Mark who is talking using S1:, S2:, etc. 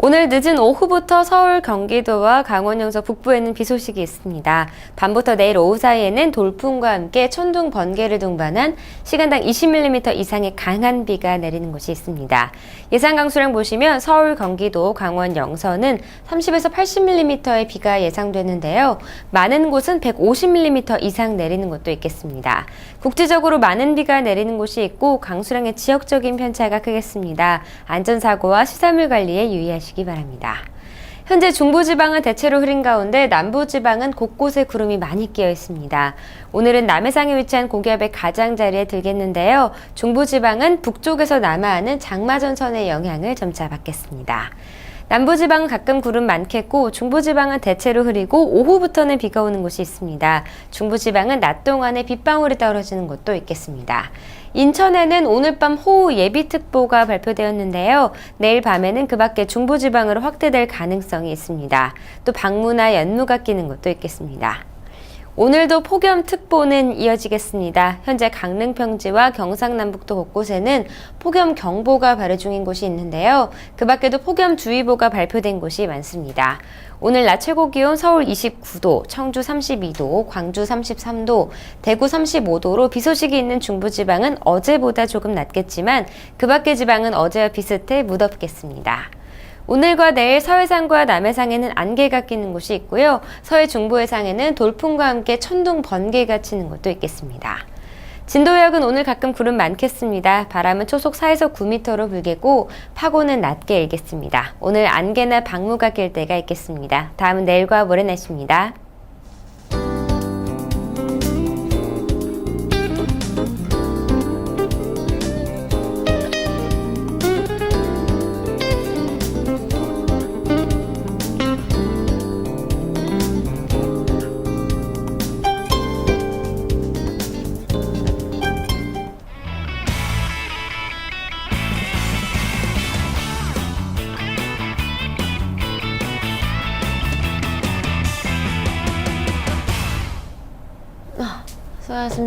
S1: 오늘 늦은 오후부터 서울, 경기도와 강원 영서 북부에는 비 소식이 있습니다. 밤부터 내일 오후 사이에는 돌풍과 함께 천둥 번개를 동반한 시간당 20mm 이상의 강한 비가 내리는 곳이 있습니다. 예상 강수량 보시면 서울, 경기도, 강원 영서는 30에서 80mm의 비가 예상되는데요. 많은 곳은 150mm 이상 내리는 곳도 있겠습니다. 국지적으로 많은 비가 내리는 곳이 있고 강수량의 지역적인 편차가 크겠습니다. 안전사고와 시설물 관리에 유의하시 기 바랍니다. 현재 중부지방은 대체로 흐린 가운데 남부지방은 곳곳에 구름이 많이 끼어 있습니다. 오늘은 남해상에 위치한 고기압의 가장자리에 들겠는데요. 중부지방은 북쪽에서 남하하는 장마전선의 영향을 점차 받겠습니다. 남부지방은 가끔 구름 많겠고 중부지방은 대체로 흐리고 오후부터는 비가 오는 곳이 있습니다. 중부지방은 낮 동안에 빗방울이 떨어지는 곳도 있겠습니다. 인천에는 오늘 밤 호우 예비특보가 발표되었는데요. 내일 밤에는 그 밖에 중부지방으로 확대될 가능성이 있습니다. 또 방무나 연무가 끼는 곳도 있겠습니다. 오늘도 폭염특보는 이어지겠습니다. 현재 강릉 평지와 경상남북도 곳곳에는 폭염경보가 발효 중인 곳이 있는데요. 그 밖에도 폭염주의보가 발표된 곳이 많습니다. 오늘 낮 최고 기온 서울 29도, 청주 32도, 광주 33도, 대구 35도로 비 소식이 있는 중부지방은 어제보다 조금 낮겠지만 그 밖의 지방은 어제와 비슷해 무덥겠습니다. 오늘과 내일 서해상과 남해상에는 안개가 끼는 곳이 있고요. 서해 중부 해상에는 돌풍과 함께 천둥 번개가 치는 곳도 있겠습니다. 진도역은 오늘 가끔 구름 많겠습니다. 바람은 초속 4에서 9m로 불겠고 파고는 낮게 일겠습니다. 오늘 안개나 방무가 낄 때가 있겠습니다. 다음은 내일과 모레 날씨입니다. 수고하셨습니다.